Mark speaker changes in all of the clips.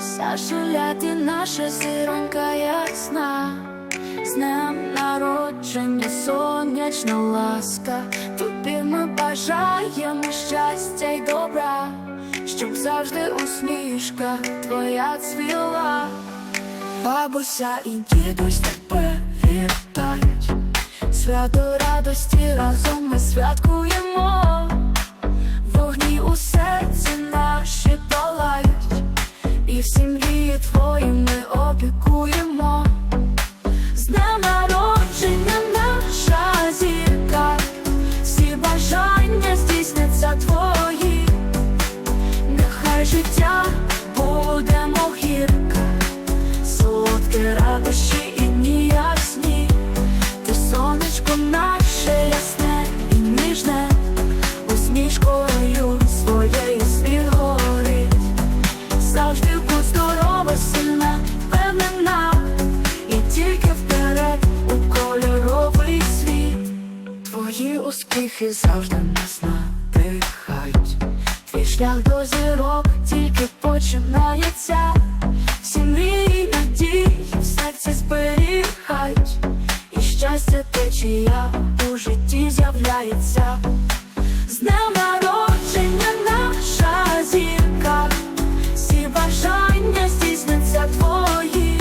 Speaker 1: Саша ти наша зіронька ясна, з днем народження, сонячна ласка, тобі ми бажаємо щастя й добра, щоб завжди усмішка твоя цвіла. Бабуся і дідусь тебе вітають, свято радості разом ми святкуємо, усмішкою своєю світ завжди будь здорова, сильна, впевнена, і тільки вперед у кольоровий світ. Твої успіхи завжди нас надихають. Твій шлях до зірок тільки починається. Всі мрії, надії в серці зберігають, і щастя течія у житті з'являється. З народження наша зірка, всі бажання здійсняться твої.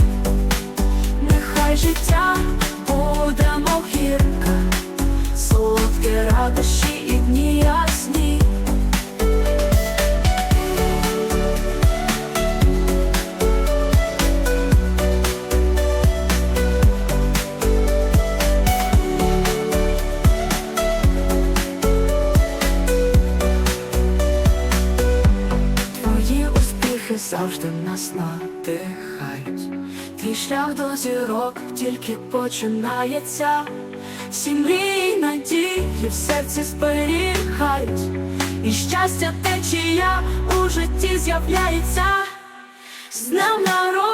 Speaker 1: Нехай життя завжди нас надихають. Твій шлях до зірок тільки починається. Всі мрії, надії в серці зберігають, і щастя течія у житті з'являється. З днем народження